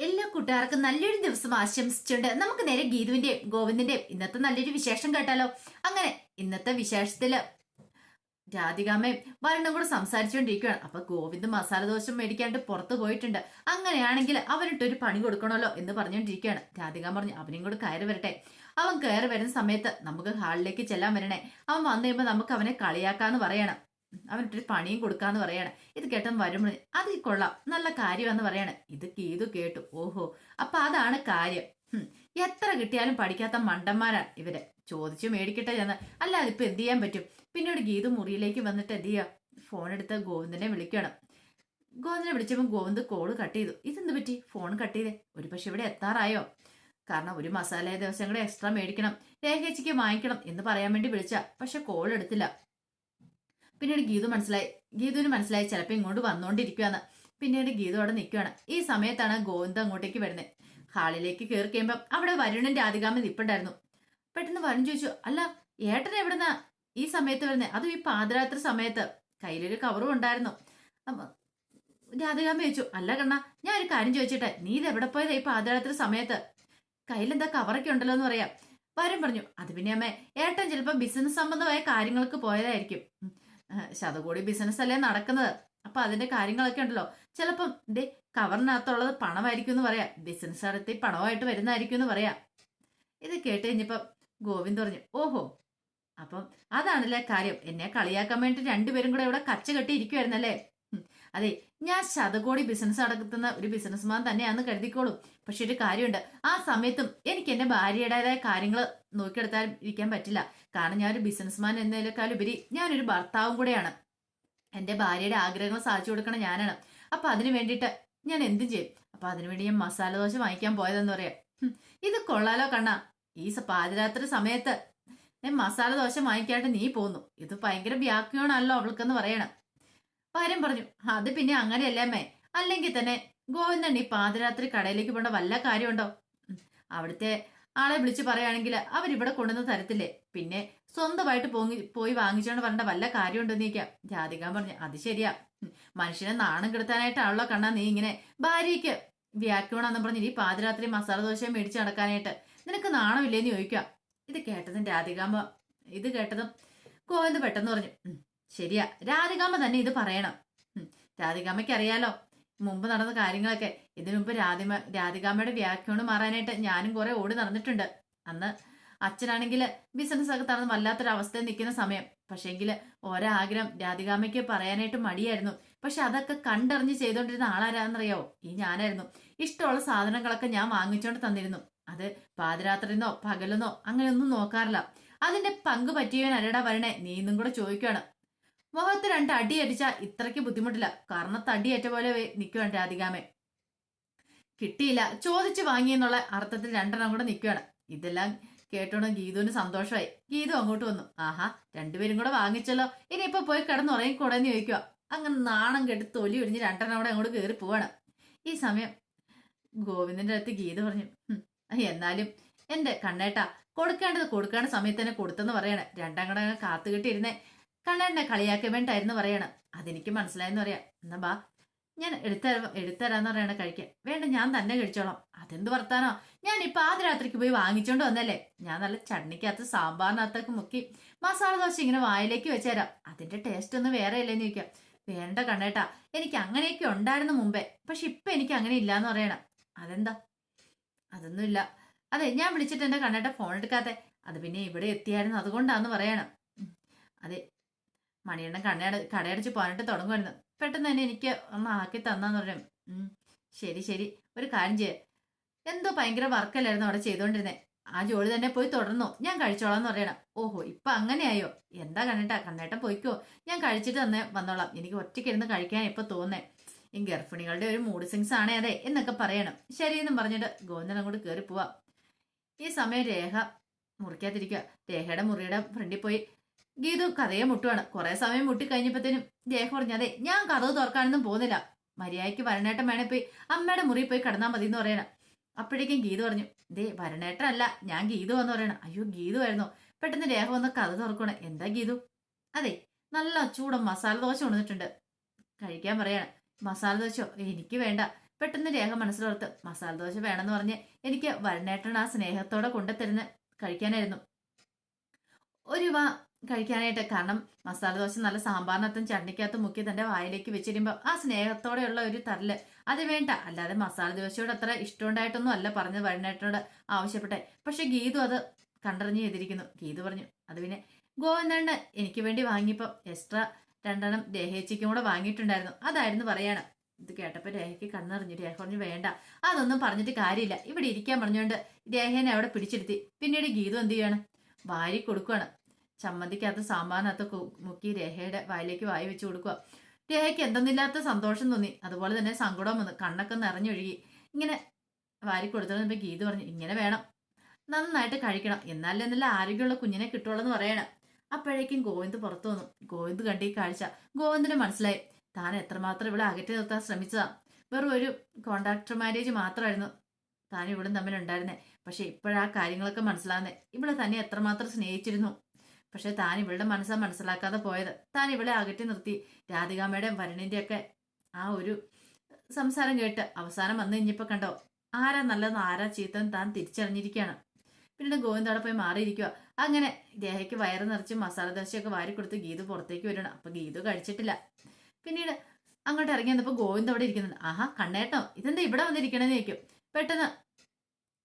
എല്ലാ കൂട്ടുകാർക്കും നല്ലൊരു ദിവസം ആശംസിച്ചുകൊണ്ട് നമുക്ക് നേരെ ഗീതുവിന്റെയും ഗോവിന്ദിന്റെയും ഇന്നത്തെ നല്ലൊരു വിശേഷം കേട്ടാലോ? അങ്ങനെ ഇന്നത്തെ വിശേഷത്തിൽ രാധികാമ്മയും വരണം കൂടെ സംസാരിച്ചുകൊണ്ടിരിക്കുകയാണ്. അപ്പൊ ഗോവിന്ദ് മസാല ദോശ മേടിക്കാണ്ട് പുറത്തു പോയിട്ടുണ്ട്. അങ്ങനെയാണെങ്കിൽ അവനിട്ടൊരു പണി കൊടുക്കണമല്ലോ എന്ന് പറഞ്ഞുകൊണ്ടിരിക്കുകയാണ്. രാധിക പറഞ്ഞു അവനും കൂടെ കയറി വരട്ടെ. അവൻ കയറി വരുന്ന സമയത്ത് നമുക്ക് ഹാളിലേക്ക് ചെല്ലാൻ വരണേ. അവൻ വന്നു കഴിയുമ്പോൾ നമുക്ക് അവനെ കളിയാക്കാന്ന് പറയണം. അവനിട്ടൊരു പണിയും കൊടുക്കാന്ന് പറയാണ്. ഇത് കേട്ടൻ വരുമ്പോൾ അത് കൊള്ളാം നല്ല കാര്യമാന്ന് പറയാണ്. ഇത് കീതു കേട്ടു. ഓഹോ അപ്പൊ അതാണ് കാര്യം. എത്ര കിട്ടിയാലും പഠിക്കാത്ത മണ്ടന്മാരാണ് ഇവരെ. ചോദിച്ചു മേടിക്കട്ടെ എന്ന്. അല്ല ഇപ്പൊ എന്ത് ചെയ്യാൻ പറ്റും? പിന്നീട് ഗീതു മുറിയിലേക്ക് വന്നിട്ട് എന്ത് ചെയ്യാ? ഫോൺ എടുത്ത് ഗോവിന്ദനെ വിളിക്കണം. ഗോവിന്ദനെ വിളിച്ചപ്പോൾ ഗോവിന്ദ് കോൾ കട്ട് ചെയ്തു. ഇതെന്ത് പറ്റി? ഫോൺ കട്ട് ചെയ്തേ. ഒരു പക്ഷെ ഇവിടെ എത്താറായോ? കാരണം ഒരു മസാല ദിവസം കൂടെ എക്സ്ട്രാ മേടിക്കണം. രേഖേച്ചിക്ക് വാങ്ങിക്കണം എന്ന് പറയാൻ വേണ്ടി വിളിച്ച. പക്ഷെ കോൾ എടുത്തില്ല. പിന്നീട് ഗീതു മനസ്സിലായി. ഗീതുവിന് മനസ്സിലായി ചിലപ്പോൾ ഇങ്ങോട്ട് വന്നുകൊണ്ടിരിക്കുകയാണ് പിന്നീട് ഗീതു അവിടെ നിൽക്കുകയാണ് ഈ സമയത്താണ് ഗോവിന്ദ അങ്ങോട്ടേക്ക് വരുന്നത് ഹാളിലേക്ക് കയറി കഴിയുമ്പോൾ അവിടെ വരുണൻ രാധികാമ്മ നിപ്പുണ്ടായിരുന്നു. പെട്ടെന്ന് വരുൺ ചോദിച്ചു അല്ല ഏട്ടൻ എവിടെന്നാ ഈ സമയത്ത് വരുന്നത് അതും ഈ പാതിരാത്രി സമയത്ത്. കയ്യിലൊരു കവറും ഉണ്ടായിരുന്നു. അപ്പൊ രാധികാമ്മ ചോദിച്ചു അല്ല കണ്ണ ഞാൻ ഒരു കാര്യം ചോദിച്ചിട്ടെ. നീ ഇത് എവിടെ പോയത് ഈ പാതിരാത്രി സമയത്ത്? കയ്യിലെന്താ കവറൊക്കെ ഉണ്ടല്ലോ എന്ന് പറയാം വരും പറഞ്ഞു അത് പിന്നെ അമ്മേ ഏട്ടൻ ചിലപ്പോൾ ബിസിനസ് സംബന്ധമായ കാര്യങ്ങൾക്ക് പോയതായിരിക്കും. ശതകോടി ബിസിനസ് അല്ലേ നടക്കുന്നത്. അപ്പൊ അതിന്റെ കാര്യങ്ങളൊക്കെ ഉണ്ടല്ലോ. ചിലപ്പം ദേ കവറിനകത്തുള്ളത് പണമായിരിക്കും എന്ന് പറയാം. ബിസിനസ് നടത്തി പണമായിട്ട് വരുന്നതായിരിക്കും എന്ന് പറയാം. ഇത് കേട്ട് കഴിഞ്ഞപ്പം ഗോവിന്ദ് പറഞ്ഞു ഓഹോ അപ്പം അതാണല്ലേ കാര്യം. എന്നെ കളിയാക്കാൻ വേണ്ടി രണ്ടുപേരും കൂടെ ഇവിടെ കച്ച കെട്ടി ഇരിക്കുവായിരുന്നല്ലേ? ഉം. അതെ ഞാൻ ശതകോടി ബിസിനസ് നടത്തുന്ന ഒരു ബിസിനസ്മാൻ തന്നെയാണെന്ന് കരുതിക്കോളും. പക്ഷെ ഒരു കാര്യമുണ്ട്. ആ സമയത്തും എനിക്ക് എന്റെ ഭാര്യയുടേതായ കാര്യങ്ങൾ നോക്കിയെടുത്താൽ ഇരിക്കാൻ പറ്റില്ല. കാരണം ഞാനൊരു ബിസിനസ്മാൻ എന്നതിനേക്കാൾ ഉപരി ഞാനൊരു ഭർത്താവും കൂടെയാണ്. എന്റെ ഭാര്യയുടെ ആഗ്രഹങ്ങൾ സാധിച്ചു കൊടുക്കണം ഞാനാണ്. അപ്പൊ അതിനു വേണ്ടിയിട്ട് ഞാൻ എന്തും ചെയ്യും. അപ്പൊ അതിനുവേണ്ടി ഞാൻ മസാല ദോശ വാങ്ങിക്കാൻ പോയതെന്ന് പറയാം. ഇത് കൊള്ളാലോ കണ്ണ. ഈ പാതിരാത്രി സമയത്ത് ഞാൻ മസാല ദോശ വാങ്ങിക്കാണ്ട് നീ പോന്നു. ഇത് ഭയങ്കര വ്യാഖ്യാണല്ലോ അവൾക്കെന്ന് പറയണം. ഭാര്യം പറഞ്ഞു അത് പിന്നെ അങ്ങനെയല്ലേ അല്ലെങ്കിൽ തന്നെ ഗോവിന്ദൻ ഈ പാതിരാത്രി കടയിലേക്ക് പോകേണ്ട വല്ല കാര്യമുണ്ടോ? അവിടുത്തെ ആളെ വിളിച്ച് പറയുകയാണെങ്കിൽ അവരിവിടെ കൊണ്ടുവന്ന് തരത്തില്ലേ? പിന്നെ സ്വന്തമായിട്ട് പോങ്ങി പോയി വാങ്ങിച്ചോണ്ട് വരേണ്ട വല്ല കാര്യമുണ്ടെന്ന് ചോദിക്കാം. രാധിക പറഞ്ഞു അത് ശരിയാ. മനുഷ്യനെ നാണം കെടുത്താനായിട്ടാണല്ലോ കണ്ണാ നീ ഇങ്ങനെ ഭാര്യയ്ക്ക് വ്യാഖ്യാണെന്ന് പറഞ്ഞ് ഈ പാതിരാത്രി മസാല ദോശ മേടിച്ച് നടക്കാനായിട്ട് നിനക്ക് നാണമില്ലേന്ന് ചോദിക്കാം. ഇത് കേട്ടതും രാധികാമ്പ ഇത് കേട്ടതും ഗോവിന്ദ് പെട്ടെന്ന് പറഞ്ഞു ശരിയാ. രാധികാമ്പ തന്നെ ഇത് പറയണം. രാധികാമ്മയ്ക്ക് അറിയാലോ മുമ്പ് നടന്ന കാര്യങ്ങളൊക്കെ. ഇതിനു മുമ്പ് രാധിമ രാധികാമ്മയുടെ വ്യാഖ്യാനം മാറാനായിട്ട് ഞാനും കുറെ ഓടി നടന്നിട്ടുണ്ട്. അന്ന് അച്ഛനാണെങ്കിൽ ബിസിനസ് ഒക്കെ തറന്ന് വല്ലാത്തൊരു അവസ്ഥയിൽ നിൽക്കുന്ന സമയം. പക്ഷേങ്കിൽ ഓരോ ആഗ്രഹം രാധികാമ്മയ്ക്ക് പറയാനായിട്ട് മടിയായിരുന്നു. പക്ഷെ അതൊക്കെ കണ്ടറിഞ്ഞ് ചെയ്തുകൊണ്ടിരുന്ന ആളാരാന്നറിയാവോ? ഈ ഞാനായിരുന്നു. ഇഷ്ടമുള്ള സാധനങ്ങളൊക്കെ ഞാൻ വാങ്ങിച്ചോണ്ട് തന്നിരുന്നു. അത് പാതിരാത്രിന്നോ പകലെന്നോ അങ്ങനെയൊന്നും നോക്കാറില്ല. അതിന്റെ പങ്ക് പറ്റിയവൻ അരടാ വരണേ? നീ ഇന്നും കൂടെ ചോദിക്കുകയാണ് മുഖത്ത് രണ്ട് അടിയടിച്ച ഇത്രയ്ക്ക് ബുദ്ധിമുട്ടില്ല. കാരണം തടിയേറ്റ പോലെ നിൽക്കുകയാണ് രാധികാമേ. കിട്ടിയില്ല. ചോദിച്ചു വാങ്ങിയെന്നുള്ള അർത്ഥത്തിൽ രണ്ടെണ്ണം കൂടെ നിൽക്കുകയാണ് ഇതെല്ലാം കേട്ടോണ്ട് ഗീതുവിന് സന്തോഷമായി. ഗീതു അങ്ങോട്ട് വന്നു. ആഹാ രണ്ടുപേരും കൂടെ വാങ്ങിച്ചല്ലോ. ഇനി ഇപ്പൊ പോയി കിടന്ന് ഉറങ്ങിക്കൂടെന്ന് ചോദിക്കുക. അങ്ങനെ നാണം കെട്ട് തൊലി ഒഴിഞ്ഞ് രണ്ടെണ്ണം കൂടെ അങ്ങോട്ട് കയറി പോവാണ്. ഈ സമയം ഗോവിന്ദന്റെ അടുത്ത് ഗീത പറഞ്ഞു എന്നാലും എന്റെ കണ്ണേട്ട കൊടുക്കേണ്ടത് കൊടുക്കേണ്ട സമയത്ത് തന്നെ കൊടുത്തെന്ന് പറയണേ. രണ്ടാം കൂടെ അങ്ങ് കണ്ണേട്ടനെ കളിയാക്കാൻ വേണ്ടായിരുന്നു പറയണ. അതെനിക്ക് മനസ്സിലായെന്ന് പറയാം. എന്നാ ബാ ഞാൻ എടുത്തരാ എടുത്തരാന്ന് പറയണ കഴിക്കാൻ വേണ്ട ഞാൻ തന്നെ കഴിച്ചോളാം. അതെന്ത് വർത്താനോ? ഞാൻ ഇപ്പൊ ആദ്യ രാത്രിക്ക് പോയി വാങ്ങിച്ചോണ്ട് വന്നല്ലേ? ഞാൻ നല്ല ചട്നിക്കകത്ത് സാമ്പാറിനകത്തൊക്കെ മുക്കി മസാല ദോശ ഇങ്ങനെ വായിലേക്ക് വെച്ചുതരാം അതിന്റെ ടേസ്റ്റ് ഒന്നും വേറെ ഇല്ലെന്ന് ചോദിക്കാം. വേണ്ട കണ്ണേട്ടാ എനിക്ക് അങ്ങനെയൊക്കെ ഉണ്ടായിരുന്നു മുമ്പേ. പക്ഷെ ഇപ്പൊ എനിക്ക് അങ്ങനെ ഇല്ലാന്ന് പറയണം. അതെന്താ? അതൊന്നുമില്ല. അതെ ഞാൻ വിളിച്ചിട്ട് എന്റെ കണ്ണേട്ട ഫോൺ എടുക്കാതെ അത് പിന്നെ ഇവിടെ എത്തിയായിരുന്നു അതുകൊണ്ടാന്ന് പറയണം. അതെ മണിയണ്ണൻ കണ്ണട കടയടച്ച് പോകാനായിട്ട് തുടങ്ങുമായിരുന്നു പെട്ടെന്ന് തന്നെ എനിക്ക് ഒന്ന് ആക്കി തന്നാന്ന് പറയും ശരി ശരി. ഒരു കാര്യം ചെയ്യ. എന്തോ ഭയങ്കര വർക്കല്ലായിരുന്നു അവിടെ ചെയ്തോണ്ടിരുന്നത് ആ ജോലി തന്നെ പോയി തുടർന്നു. ഞാൻ കഴിച്ചോളാം എന്ന് പറയണം. ഓഹോ ഇപ്പൊ അങ്ങനെയായോ? എന്താ കണ്ണേട്ടാ? കണ്ണേട്ടൻ പോയിക്കോ. ഞാൻ കഴിച്ചിട്ട് തന്നെ വന്നോളാം. എനിക്ക് ഒറ്റയ്ക്കിരുന്ന് കഴിക്കാൻ ഇപ്പൊ തോന്നേ. ഈ ഗർഭിണികളുടെ ഒരു മൂഡ് സിങ്സ് ആണേ അതെ എന്നൊക്കെ പറയണം. ശരിയെന്നും പറഞ്ഞിട്ട് ഗോവിന്ദൻ അങ്ങോട്ട് കയറി പോവാ ഈ സമയം രേഖ മുറിക്കാതിരിക്കുക. രേഖയുടെ മുറിയുടെ ഫ്രണ്ടിൽ പോയി ഗീതു കഥയെ മുട്ടുവാണ്. കുറെ സമയം മുട്ടി കഴിഞ്ഞപ്പോഴത്തേനും രേഖ പറഞ്ഞു അതെ ഞാൻ കഥവ് തുറക്കാനൊന്നും പോകുന്നില്ല. മര്യാദയ്ക്ക് വരണേട്ടൻ വേണേ പോയി അമ്മയുടെ മുറി പോയി കിടന്നാൽ മതി എന്ന് പറയണം. അപ്പോഴേക്കും ഗീതു പറഞ്ഞു ദേ വരണേട്ടനല്ല ഞാൻ ഗീതു എന്ന് പറയണം. അയ്യോ ഗീതു ആയിരുന്നു? പെട്ടെന്ന് രേഖ വന്ന് കഥ തുറക്കണം എന്താ ഗീതു? അതെ നല്ല ചൂട മസാല ദോശ ഉണർന്നിട്ടുണ്ട് കഴിക്കാൻ പറയാണ്. മസാല ദോശ എനിക്ക് വേണ്ട. പെട്ടെന്ന് രേഖ മനസ്സിലോർത്ത് മസാല ദോശ വേണമെന്ന് പറഞ്ഞ് എനിക്ക് വരണേട്ടൻ ആ സ്നേഹത്തോടെ കൊണ്ടുത്തരുന്ന് കഴിക്കാനായിരുന്നു. ഒരു വാ കഴിക്കാനായിട്ട്. കാരണം മസാല ദോശ നല്ല സാമ്പാറിനകത്തും ചട്നിക്കകത്തും മുക്കി തന്റെ വായിലേക്ക് വെച്ചിരുമ്പോൾ ആ സ്നേഹത്തോടെയുള്ള ഒരു തരൽ. അത് വേണ്ട. അല്ലാതെ മസാല ദോശയോട് അത്ര ഇഷ്ടമുണ്ടായിട്ടൊന്നും അല്ല പറഞ്ഞത് വരണേട്ടനോട് ആവശ്യപ്പെട്ടെ. പക്ഷെ ഗീതു അത് കണ്ടറിഞ്ഞ് ചെയ്തിരിക്കുന്നു. ഗീതു പറഞ്ഞു അത് പിന്നെ ഗോവിന്ദണ്ണ് എനിക്ക് വേണ്ടി വാങ്ങിയപ്പോൾ എക്സ്ട്രാ രണ്ടെണ്ണം രേഹേച്ചിക്കും കൂടെ വാങ്ങിയിട്ടുണ്ടായിരുന്നു. അതായിരുന്നു പറയാണ്. ഇത് കേട്ടപ്പോൾ രേഖയ്ക്ക് കണ്ണറിഞ്ഞു. രേഖ പറഞ്ഞു വേണ്ട. അതൊന്നും പറഞ്ഞിട്ട് കാര്യമില്ല. ഇവിടെ ഇരിക്കാൻ പറഞ്ഞുകൊണ്ട് രേഖേനെ അവിടെ പിടിച്ചെടുത്തി പിന്നീട് ഗീതു എന്ത് ചെയ്യാണ്? വാരി കൊടുക്കുകയാണ് ചമ്മന്തിക്കകത്ത് സാമ്പാറിനകത്ത് മുക്കി രേഖയുടെ വായിലേക്ക് വായി വെച്ച് കൊടുക്കുക രേഖയ്ക്ക് എന്തെന്നില്ലാത്ത സന്തോഷം തോന്നി. അതുപോലെ തന്നെ സങ്കടം വന്നു കണ്ണൊക്കെ നിറഞ്ഞൊഴുകി. ഇങ്ങനെ വാരി കൊടുത്തിരുന്നപ്പോൾ ഗീതു പറഞ്ഞു ഇങ്ങനെ വേണം. നന്നായിട്ട് കഴിക്കണം. എന്നാലേ നല്ല ആരോഗ്യമുള്ള കുഞ്ഞിനെ കിട്ടുള്ളൂ എന്ന് പറയണം. അപ്പോഴേക്കും ഗോവിന്ദ് പുറത്തു വന്നു. ഗോവിന്ദ് കണ്ട ഈ കാഴ്ച. ഗോവിന്ദിന് മനസ്സിലായി. താൻ എത്രമാത്രം ഇവിടെ അകറ്റി നിർത്താൻ ശ്രമിച്ചതാ. വെറും ഒരു കോൺട്രാക്ടർ മാരേജ് മാത്രമായിരുന്നു താൻ ഇവിടും തമ്മിൽ ഉണ്ടായിരുന്നത് പക്ഷെ ഇപ്പോഴാ കാര്യങ്ങളൊക്കെ മനസ്സിലാകുന്നേ ഇവിടെ തന്നെ എത്രമാത്രം സ്നേഹിച്ചിരുന്നു. പക്ഷെ താൻ ഇവളുടെ മനസ്സാ മനസ്സിലാക്കാതെ പോയത്. താൻ ഇവളെ അകറ്റി നിർത്തി. രാധികാമ്മയുടെയും വരുണിന്റെ ഒക്കെ ആ ഒരു സംസാരം കേട്ട് അവസാനം വന്നു കഴിഞ്ഞപ്പോ കണ്ടോ ആരാ നല്ലതെന്ന് ആരാ ചീത്തൻ താൻ തിരിച്ചറിഞ്ഞിരിക്കുകയാണ്. പിന്നീട് ഗോവിന്ദോടെ പോയി മാറിയിരിക്കുക. അങ്ങനെ ദേഹയ്ക്ക് വയറ് നിറച്ച് മസാല ദോശയൊക്കെ വാരി കൊടുത്ത് ഗീതു പുറത്തേക്ക് വരണം അപ്പൊ ഗീതു കഴിച്ചിട്ടില്ല. പിന്നീട് അങ്ങോട്ട് ഇറങ്ങി വന്നപ്പോ ഗോവിന്ദ് അവിടെ ഇരിക്കുന്നുണ്ട്. ആഹാ കണ്ണേട്ടോ ഇതെന്താ ഇവിടെ വന്നിരിക്കണെന്ന് ചോദിക്കും. പെട്ടെന്ന്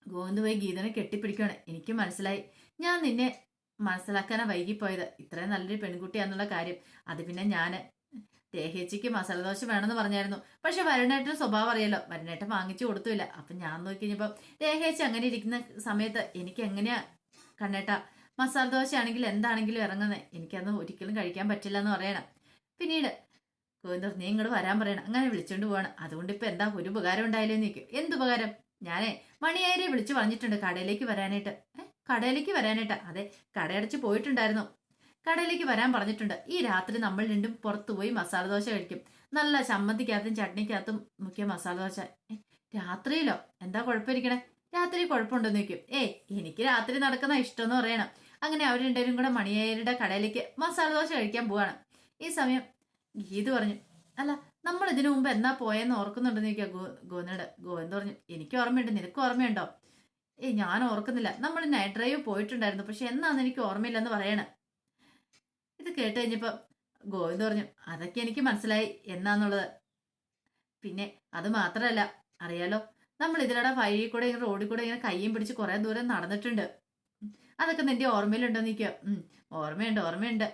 ഗോവിന്ദ് പോയി ഗീതനെ കെട്ടിപ്പിടിക്കുകയാണ്. എനിക്ക് മനസ്സിലായി. ഞാൻ നിന്നെ മനസ്സിലാക്കാനാ വൈകിപ്പോയത്. ഇത്രയും നല്ലൊരു പെൺകുട്ടിയാന്നുള്ള കാര്യം. അത് പിന്നെ ഞാൻ ദേഹേച്ചിക്ക് മസാലദോശ വേണമെന്ന് പറഞ്ഞായിരുന്നു. പക്ഷെ വരുണേട്ടന് സ്വഭാവം അറിയാലോ. വരുണേട്ടൻ വാങ്ങിച്ചു കൊടുത്തില്ല അപ്പൊ ഞാൻ നോക്കി കഴിഞ്ഞപ്പോൾ ദേഹേച്ചി അങ്ങനെ ഇരിക്കുന്ന സമയത്ത് എനിക്ക് എങ്ങനെയാ കണ്ണേട്ട? മസാല ദോശ ആണെങ്കിലും എന്താണെങ്കിലും ഇറങ്ങുന്നത് എനിക്കത് ഒരിക്കലും കഴിക്കാൻ പറ്റില്ല എന്ന് പറയണം. പിന്നീട് ഗോവിന്ദർ നീ ഇങ്ങോട്ട് വരാൻ പറയണം. അങ്ങനെ വിളിച്ചുകൊണ്ട് പോവാണ്. അതുകൊണ്ട് ഇപ്പൊ എന്താ ഒരു ഉപകാരം ഉണ്ടായാലോ എന്ന് ചോദിക്കും എന്ത് ഉപകാരം? ഞാനേ മണിയായിരെ വിളിച്ചു പറഞ്ഞിട്ടുണ്ട് കടയിലേക്ക് വരാനായിട്ട്. കടയിലേക്ക് വരാനായിട്ട്. അതെ കടയടച്ച് പോയിട്ടുണ്ടായിരുന്നു. കടയിലേക്ക് വരാൻ പറഞ്ഞിട്ടുണ്ട്. ഈ രാത്രി നമ്മൾ രണ്ടും പുറത്തുപോയി മസാല ദോശ കഴിക്കും. നല്ല ചമ്മന്തിക്കകത്തും ചട്നിക്കകത്തും മുഖ്യ മസാല ദോശ. രാത്രിയിലോ? എന്താ കുഴപ്പമിരിക്കണേ? രാത്രി കുഴപ്പമുണ്ടെന്ന് ചോദിക്കും. ഏ എനിക്ക് രാത്രി നടക്കുന്ന ഇഷ്ടം എന്ന് പറയണം. അങ്ങനെ അവർ രണ്ടുപേരും കൂടെ മണിയേരുടെ കടയിലേക്ക് മസാല ദോശ കഴിക്കാൻ പോവാണ്. ഈ സമയം ഗീത് പറഞ്ഞു അല്ല നമ്മൾ ഇതിനു മുമ്പ് എന്നാ പോയെന്ന് ഓർക്കുന്നുണ്ടെന്ന് ചോദിക്കുക ഗോ ഗോനോട് ഗോവിന്ദ് പറഞ്ഞു എനിക്ക് ഓർമ്മയുണ്ട് നിനക്ക് ഓർമ്മയുണ്ടോ? ഏയ് ഞാൻ ഓർക്കുന്നില്ല. നമ്മൾ നൈറ്റ് ഡ്രൈവ് പോയിട്ടുണ്ടായിരുന്നു. പക്ഷെ എന്നാന്ന് എനിക്ക് ഓർമ്മയില്ലെന്ന് പറയണേ. ഇത് കേട്ട് കഴിഞ്ഞപ്പോ ഗോവിന്ദ് പറഞ്ഞു അതൊക്കെ എനിക്ക് മനസ്സിലായി. എന്നാന്നുള്ളത്? പിന്നെ അത് മാത്രമല്ല അറിയാലോ നമ്മൾ ഇതിലൂടെ വഴി കൂടെ ഇങ്ങനെ റോഡിൽ കൂടെ ഇങ്ങനെ കയ്യും പിടിച്ച് കുറേ ദൂരം നടന്നിട്ടുണ്ട്. അതൊക്കെ നിന്റെ ഓർമ്മയിലുണ്ടോ നിൽക്കുക ഓർമ്മയുണ്ട് ഓർമ്മയുണ്ട്.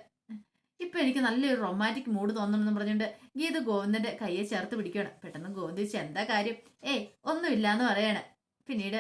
ഇപ്പൊ എനിക്ക് നല്ലൊരു റൊമാന്റിക് മൂഡ് തോന്നണമെന്ന് പറഞ്ഞുകൊണ്ട് ഗീത ഗോവിന്ദന്റെ കയ്യെ ചേർത്ത് പിടിക്കണം പെട്ടെന്ന് ഗോവിന്ദ് വെച്ച് എന്താ കാര്യം? ഏയ് ഒന്നുമില്ല എന്ന് പറയാണ്. പിന്നീട്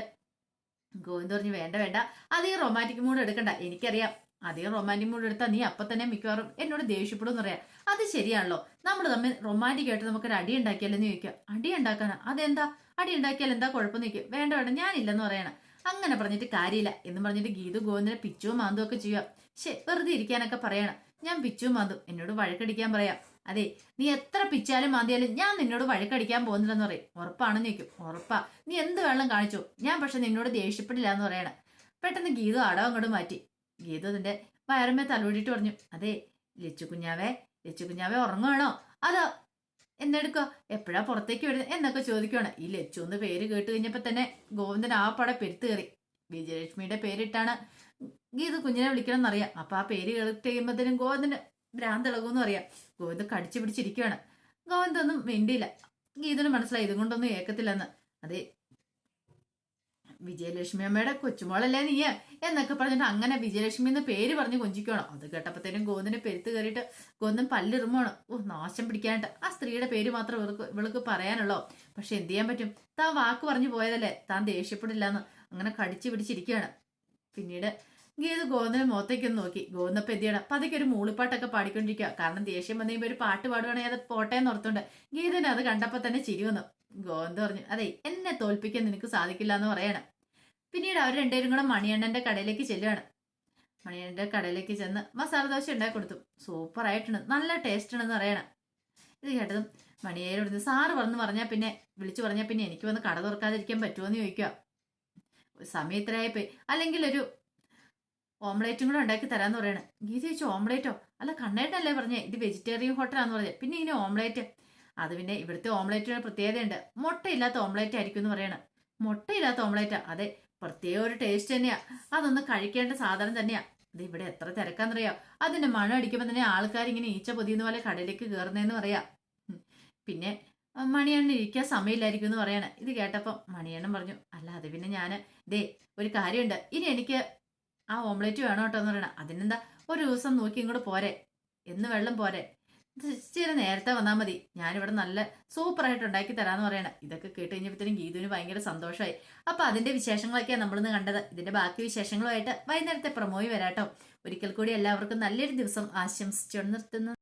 ഗോവിന്ദ് പറഞ്ഞു? വേണ്ട വേണ്ട. അധികം റൊമാന്റിക് മൂഡ് എടുക്കണ്ട. എനിക്കറിയാം. അധികം റൊമാന്റിക് മൂഡ് എടുത്താൽ നീ അപ്പൊ തന്നെ മിക്കവാറും എന്നോട് ദേഷ്യപ്പെടും എന്ന് പറയാം. അത് ശരിയാണല്ലോ. നമ്മൾ തമ്മിൽ റൊമാന്റിക് ആയിട്ട് നമുക്കൊരു അടി ഉണ്ടാക്കിയാലെന്ന് ചോദിക്കുക. അടി ഉണ്ടാക്കാനാ? അതെന്താ? അടി ഉണ്ടാക്കിയാൽ എന്താ കുഴപ്പം നിൽക്കുക വേണ്ട വേണ്ട ഞാനില്ലെന്ന് പറയണം. അങ്ങനെ പറഞ്ഞിട്ട് കാര്യമില്ല എന്ന് പറഞ്ഞിട്ട് ഗീതു ഗോവിന്ദനെ പിച്ചുവും മാന്തും ഒക്കെ ചെയ്യുക. ശേ വെറുതെ ഇരിക്കാനൊക്കെ പറയണം. ഞാൻ പിച്ചുവും മാന്തും. എന്നോട് വഴക്കടിക്കാൻ പറയാം. അതെ നീ എത്ര പിച്ചാലും മാന്തിയാലും ഞാൻ നിന്നോട് വഴക്കടിക്കാൻ പോകുന്നില്ലെന്ന് പറയും. ഉറപ്പാണെന്ന് ചോദിക്കും. ഉറപ്പാ. നീ എന്ത് വെള്ളം കാണിച്ചു. ഞാൻ പക്ഷെ നിന്നോട് ദേഷ്യപ്പെടില്ല എന്ന് പറയണ. പെട്ടെന്ന് ഗീതു അടവ് അങ്ങോട്ട് മാറ്റി. ഗീതു അതിന്റെ വയറമ്മേ തലോടിയിട്ട് പറഞ്ഞു. അതെ ലച്ചു കുഞ്ഞാവേ ലച്ചു കുഞ്ഞാവേ ഉറങ്ങുവാണോ? അതോ എന്നെടുക്കോ എപ്പോഴാ പുറത്തേക്ക് വരുന്നത് എന്നൊക്കെ ചോദിക്കുവാണ്. ഈ ലച്ചു എന്ന് പേര് കേട്ട് കഴിഞ്ഞപ്പോ തന്നെ ഗോവിന്ദൻ ആ പട പെരുത്ത് കയറി. വിജയലക്ഷ്മിയുടെ പേരിട്ടാണ് ഗീത കുഞ്ഞിനെ വിളിക്കണം എന്നറിയാം അപ്പൊ ആ പേര് കേട്ട് കഴിയുമ്പോഴത്തേനും ഗോവിന്ദന് ഭ്രാന്തിളകുമെന്നും പറയാം. ഗോവിന്ദ് കടിച്ചു പിടിച്ചിരിക്കുകയാണ് ഗോവിന്ദൊന്നും മിണ്ടിയില്ല. ഗീതന് മനസ്സിലായി. ഇതും കൊണ്ടൊന്നും ഏക്കത്തില്ലെന്ന്. അതെ വിജയലക്ഷ്മി അമ്മയുടെ കൊച്ചുമോളല്ലേ നീയ? എന്നൊക്കെ പറഞ്ഞിട്ട് അങ്ങനെ വിജയലക്ഷ്മി എന്ന് പേര് പറഞ്ഞ് കൊഞ്ചിക്കണം അത് കേട്ടപ്പോഴത്തേനും ഗോവിന്ദന് പെരുത്ത് കയറിയിട്ട് ഗോവിന്ദൻ പല്ലിറുമാണ് ഓ നാശം പിടിക്കാനായിട്ട്. ആ സ്ത്രീയുടെ പേര് മാത്രം ഇവൾക്ക് ഇവൾക്ക് പറയാനുള്ളോ? പക്ഷെ എന്ത് ചെയ്യാൻ പറ്റും? താൻ വാക്ക് പറഞ്ഞു പോയതല്ലേ? താൻ ദേഷ്യപ്പെടില്ല എന്ന് അങ്ങനെ കടിച്ചു പിടിച്ചിരിക്കുകയാണ് പിന്നീട് ഗീത് ഗോവിന്ദനെ മുഖത്തേക്കൊന്ന് നോക്കി. എന്ത് ചെയ്യണം? പതുക്കെ ഒരു മൂളിപ്പാട്ടൊക്കെ പാടിക്കൊണ്ടിരിക്കുക കാരണം ദേഷ്യം വന്നു കഴിയുമ്പോൾ ഒരു പാട്ട് പാടുവാണെങ്കിൽ അത് പോട്ടേന്ന് ഓർത്തുണ്ട് ഗീതന് അത് കണ്ടപ്പോൾ തന്നെ ചിരി വന്നു. ഗോവിന്ദ പറഞ്ഞു അതെ എന്നെ തോൽപ്പിക്കാൻ നിനക്ക് സാധിക്കില്ല എന്ന് പറയണം. പിന്നീട് അവർ രണ്ടുപേരും കൂടെ മണിയണ്ണന്റെ കടയിലേക്ക് ചെല്ലുകയാണ് മണിയണ്ണന്റെ കടയിലേക്ക് ചെന്ന് മസാല ദോശ ഉണ്ടാക്കി കൊടുത്തു. സൂപ്പർ ആയിട്ടുണ്ട്. നല്ല ടേസ്റ്റ് ഉണ്ടെന്ന് പറയണം. ഇത് കേട്ടതും മണിയേരോട് സാറ് വന്ന് പറഞ്ഞാൽ പിന്നെ വിളിച്ചു പറഞ്ഞാൽ പിന്നെ എനിക്ക് വന്ന് കട തുറക്കാതിരിക്കാൻ പറ്റുമോ എന്ന് ചോദിക്കുക പോയി അല്ലെങ്കിൽ ഒരു ഓംലേറ്റും കൂടെ ഉണ്ടാക്കി തരാന്ന് പറയണേ. ഗീത ചോദിച്ചു ഓംലേറ്റോ? അല്ല കണ്ണേട്ടല്ലേ പറഞ്ഞേ ഇത് വെജിറ്റേറിയൻ ഹോട്ടലാന്ന് പറഞ്ഞത് പിന്നെ ഇങ്ങനെ ഓംലേറ്റ്? അത് പിന്നെ ഇവിടുത്തെ ഓംലേറ്റിന് പ്രത്യേകതയുണ്ട്. മുട്ടയില്ലാത്ത ഓംലേറ്റ് ആയിരിക്കും എന്ന് പറയണേ. മുട്ടയില്ലാത്ത ഓംലേറ്റാ? അതെ പ്രത്യേക ഒരു ടേസ്റ്റ് തന്നെയാ. അതൊന്ന് കഴിക്കേണ്ട സാധനം തന്നെയാ. ഇത് ഇവിടെ എത്ര തിരക്കാന്നറിയോ? അതിന്റെ മണം അടിക്കുമ്പോൾ തന്നെ ആൾക്കാർ ഇങ്ങനെ ഈച്ച പൊതിയുന്ന പോലെ കടയിലേക്ക് കയറുന്നതെന്ന് പറയാം. പിന്നെ മണിയണ്ണൻ ഇരിക്കാൻ സമയമില്ലായിരിക്കും എന്ന് പറയണേ. ഇത് കേട്ടപ്പം മണിയണ്ണൻ പറഞ്ഞു അല്ല അത് പിന്നെ ഞാൻ ദേ ഒരു കാര്യമുണ്ട്. ഇനി എനിക്ക് ആ ഓംലേറ്റ് വേണം കേട്ടോ എന്ന് പറയണ. അതിനെന്താ ഒരു ദിവസം നോക്കി ഇങ്ങോട്ട് പോരെ. എന്ന് വെള്ളം പോരെ. ഇച്ചിരി നേരത്തെ വന്നാൽ മതി. ഞാനിവിടെ നല്ല സൂപ്പറായിട്ട് ഉണ്ടാക്കി തരാമെന്ന് പറയണം. ഇതൊക്കെ കേട്ട് കഴിഞ്ഞപ്പോഴത്തേനും ഗീതുവിന് ഭയങ്കര സന്തോഷമായി. അപ്പം അതിന്റെ വിശേഷങ്ങളൊക്കെയാണ് നമ്മളിന്ന് കണ്ടത്. ഇതിന്റെ ബാക്കി വിശേഷങ്ങളുമായിട്ട് വൈകുന്നേരത്തെ പ്രമോയി വരാട്ടോ ഒരിക്കൽ കൂടി എല്ലാവർക്കും നല്ലൊരു ദിവസം ആശംസിച്ചുകൊണ്ട് നിർത്തുന്നു.